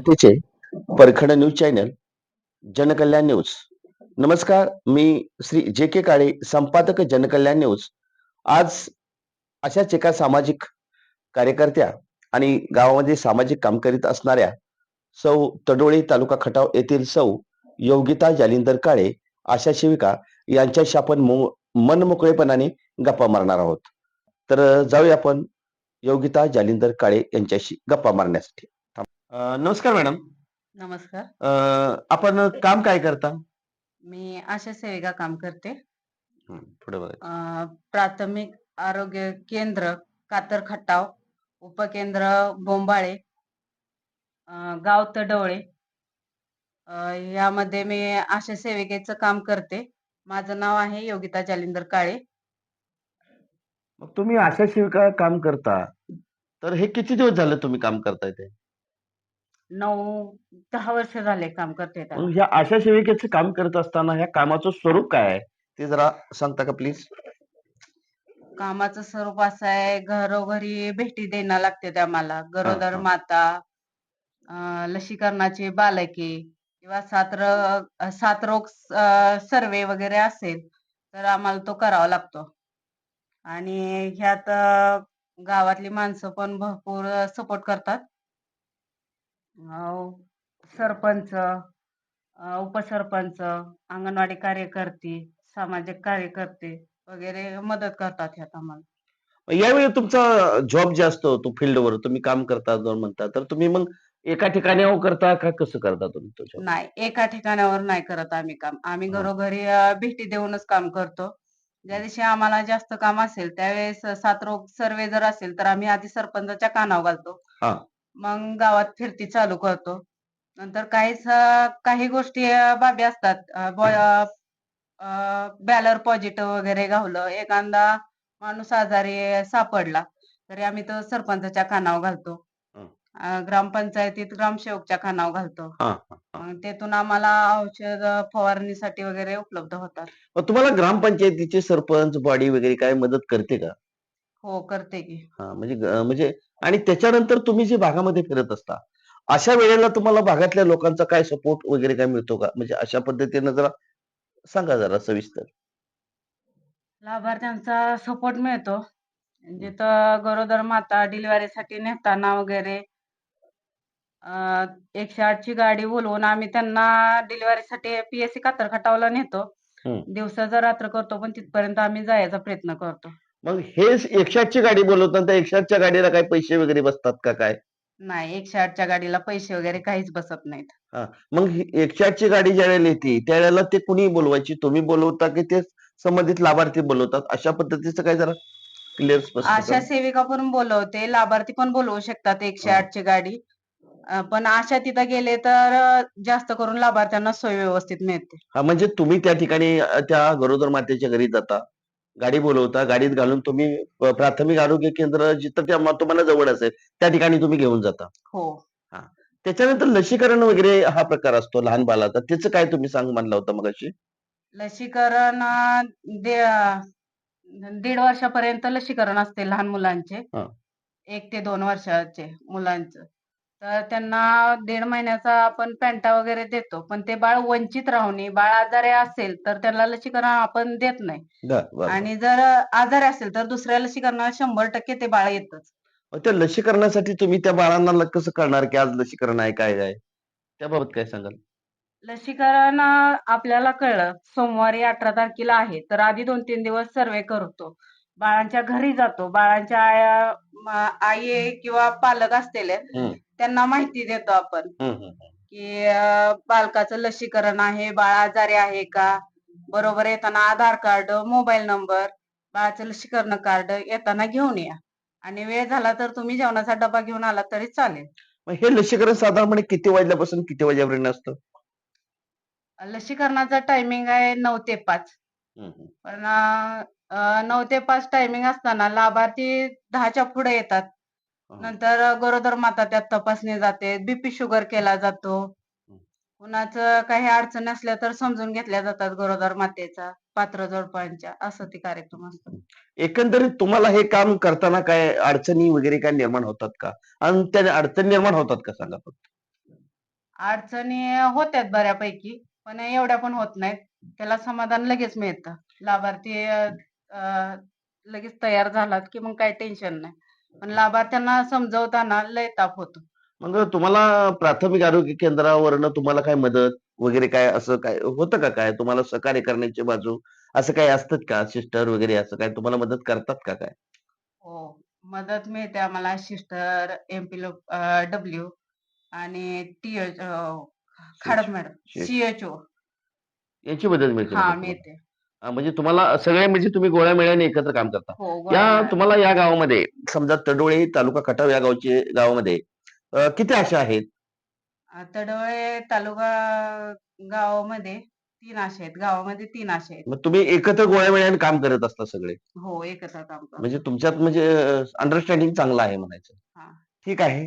जनतेचे परखड news channel जनकल्याण न्यूज. नमस्कार मी श्री जे के काळे संपादक जनकल्याण न्यूज. आज अशाच एका सामाजिक कार्यकर्त्या आणि गावामध्ये सामाजिक काम करीत असणाऱ्या सौ तडोळी तालुका खटाव येथील सौ योगिता जालिंदर काळे आशा शिविका यांच्याशी आपण मन मनमोकळेपणाने गप्पा मारणार आहोत. तर जाऊया आपण योगिता जालिंदर काळे यांच्याशी गप्पा मारण्यासाठी. अं, नमस्कार मॅडम. नमस्कार. अं, आपण काम काय करता? मी आशा सेविका काम करते. हं, पुढे बघा अं, प्राथमिक आरोग्य केंद्र कातर खटाव उपकेंद्र बोंबाळे अं, गाव तडवळे. अं, यामध्ये मी आशा सेविकेचं काम करते. माझं नाव आहे योगिता जालिंदर काळे. मग तुम्ही आशा सेविका काम करता. तर हे किती दिवस झाले तुम्ही काम करताय ते? नऊ दहा वर्ष झाले काम करते त्याला. मग ह्या आशा सेविकेचं काम करत असताना ह्या कामाचं स्वरूप काय आहे? ते जरा सांगता का प्लीज कामाचं स्वरूप असं आहे घरोघरी भेटी देणं लागते आम्हाला. गरोदर हा. माता अं, लसीकरणाची बालके किंवा सात र- सात रोग सर्वे वगैरे असेल तर आम्हाला तो करावा लागतो. आणि ह्यात अं, गावातली माणसं पण भरपूर सपोर्ट करतात. सरपंच उपसरपंच अंगणवाडी कार्यकर्ती सामाजिक कार्यकर्ते वगैरे मदत करतात ह्यात आम्हाला यावेळी तुमचा जॉब जे असतो तो फील्डवर तुम्ही काम करता दोन म्हणता तर तुम्ही मग एका ठिकाणी करता का कसं करता तुम्ही तो job? नाही एका ठिकाणावर नाही करत आम्ही काम आम्ही हा. घरोघरी अं, भेटी देऊनच काम करतो ज्या दिवशी आम्हाला जास्त काम असेल त्यावेळेस सात रोग सर्वे जर असेल तर आम्ही आधी सरपंचाच्या कानावर घालतो हा. मग गावात फिरती चालू करतो. नंतर काहीच काही गोष्टी बाबी असतात. बॅलर पॉझिटिव्ह वगैरे गावलं एखादा माणूस आजारी सापडला तरी आम्ही तो सरपंचाच्या कानावर घालतो. ग्रामपंचायतीत ग्रामसेवकच्या कानावर घालतो. त्यातून आम्हाला औषध फवारणीसाठी वगैरे उपलब्ध होतात. तुम्हाला ग्रामपंचायतीचे सरपंच बॉडी वगैरे काय मदत करते का? हो करते की. हा म्हणजे म्हणजे आणि त्याच्यानंतर तुम्ही जे भागामध्ये फिरत असता अशा वेळेला तुम्हाला भागातल्या लोकांचा काय सपोर्ट वगैरे काय मिळतो का? म्हणजे अशा पद्धतीनं जरा सांगा जरा सविस्तर. लाभार्थ्यांचा सपोर्ट मिळतो. जिथं गरोदर माता डिलिव्हरीसाठी नेताना वगैरे अं, एकशे आठची गाडी बोलवून आम्ही त्यांना डिलिव्हरीसाठी पीएससी कातर खटावला नेतो. हं. दिवसाचा रात्र करतो पण तिथपर्यंत आम्ही जायचा प्रयत्न करतो. मग हे एकशे आठची गाडी बोलवतात त्या एकशे आठच्या गाडीला काय पैसे वगैरे बसतात का काय? नाही एकशे आठच्या गाडीला पैसे वगैरे काहीच बसत नाहीत. मग ही एकशे आठची गाडी ज्या वेळेला येते त्यावेळेला ते कुणी बोलवायची? तुम्ही बोलवता की ते संबंधित लाभार्थी बोलवतात? अशा पद्धतीचं काय जरा क्लिअर स्पष्ट आशा. सेविका पण बोलवते लाभार्थी पण बोलवू शकतात एकशे हा. आठची गाडी. अं, पण आशा तिथं गेले तर अं, जास्त करून लाभार्थ्यांना सोय व्यवस्थित मिळते. हा म्हणजे तुम्ही त्या ठिकाणी अ, त्या गरोदर मातेच्या घरी जाता. गाडी बोलवता गाडीत घालून तुम्ही प्राथमिक आरोग्य केंद्र जिथं त्या तुम्हाला जवळ असेल त्या ठिकाणी तुम्ही घेऊन जाता. हो. त्याच्यानंतर लसीकरण वगैरे हा प्रकार असतो लहान बालाचा त्याचं काय तुम्ही सांग म्हणला होता मग लसीकरण अं, दे- अं, दीड वर्षापर्यंत लसीकरण असते लहान मुलांचे. एक ते दोन वर्षाचे मुलांचं. तर त्यांना दीड महिन्याचा आपण पॅन्टा वगैरे देतो. पण ते बाळ वंचित राहू नये. बाळ आजारी असेल तर त्याला लसीकरण आपण देत नाही. आणि जर आजारी असेल तर दुसऱ्या लसीकरणाला शंभर टक्के ते बाळ येतच. त्या लसीकरणासाठी तुम्ही त्या बाळांना कसं कळणार की आज लसीकरण आहे काय आहे? त्याबाबत काय सांगाल? लसीकरण आपल्याला कळलं. सोमवारी अठरा तारखेला आहे. तर आधी दोन तीन दिवस सर्वे करतो. बाळांच्या घरी जातो. बाळांच्या आई किंवा पालक असलेले हम्म. त्यांना माहिती देतो आपण. की बालकाचं लसीकरण आहे बाळ आजारी आहे का बरोबर येताना आधार कार्ड मोबाईल नंबर बाळाचं लसीकरण कार्ड येताना घेऊन या आणि वेळ झाला तर तुम्ही जेवणाचा डबा घेऊन आला तरी चालेल मग हे लसीकरण साधारणपणे किती वाजल्यापासून किती वाजेपर्यंत असतं लसीकरणाचा टायमिंग आहे नऊ ते पाच. पण नऊ ते पाच टायमिंग असताना लाभार्थी दहाच्या पुढे येतात. नंतर गरोदर माता त्यात तपासणी जाते बीपी शुगर केला जातो. कुणाचं काही अडचण असल्या तर समजून घेतल्या जातात गरोदर मातेचा पात्र जोडपांच्या असं ते कार्यक्रम असतात एकंदरीत तुम्हाला हे काम करताना काय अडचणी वगैरे काय निर्माण होतात का? आणि त्या अडचणी निर्माण होतात का सांगा फक्त? अडचणी होत्यात बऱ्यापैकी पण एवढ्या पण होत नाहीत. त्याला समाधान लगेच मिळतं. लाभार्थी अ, लगेच तयार झालात की मग काही टेन्शन नाही. पण लाभार्थ्यांना समजवताना लय ताप होतो. मग तुम्हाला प्राथमिक आरोग्य केंद्रावरनं तुम्हाला काय मदत वगैरे काय असं काय होतं का काय? तुम्हाला सहकार्य करण्याची बाजू असं काय असतात का? सिस्टर वगैरे असं काय तुम्हाला मदत करतात का काय? हो मदत मिळते आम्हाला सिस्टर एम पी डब्ल्यू आणि टी खाडप मॅडम शी- सी एच ओ. याची मदत मिळते हा? मिळते. म्हणजे तुम्हाला सगळे म्हणजे तुम्ही गोळ्या मिळ्याने एकत्र काम करता. हो या तुम्हाला या गावामध्ये समजा तडोळे तालुका खटाव या गावचे गावामध्ये अ, किती आशा आहेत? तडोळे तालुका गावामध्ये तीन आशे आहेत. गावामध्ये तीन आशे आहेत. मग तुम्ही एकत्र गोळ्या मिळ्याने काम करत असता सगळे? हो एकत्र काम करतो. म्हणजे तुमच्यात म्हणजे अंडरस्टँडिंग चांगलं आहे म्हणायचं. हा. ठीक आहे.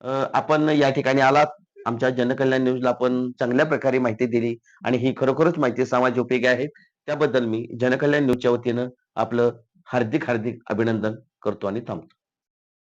अ, आपण या ठिकाणी आलात. आमच्या जनकल्याण न्यूजला आपण चांगल्या प्रकारे माहिती दिली आणि ही खरोखरच माहिती समाज उपयोगी आहे. त्याबद्दल मी जनकल्याण न्यूजच्या वतीनं आपलं हार्दिक हार्दिक अभिनंदन करतो आणि थांबतो.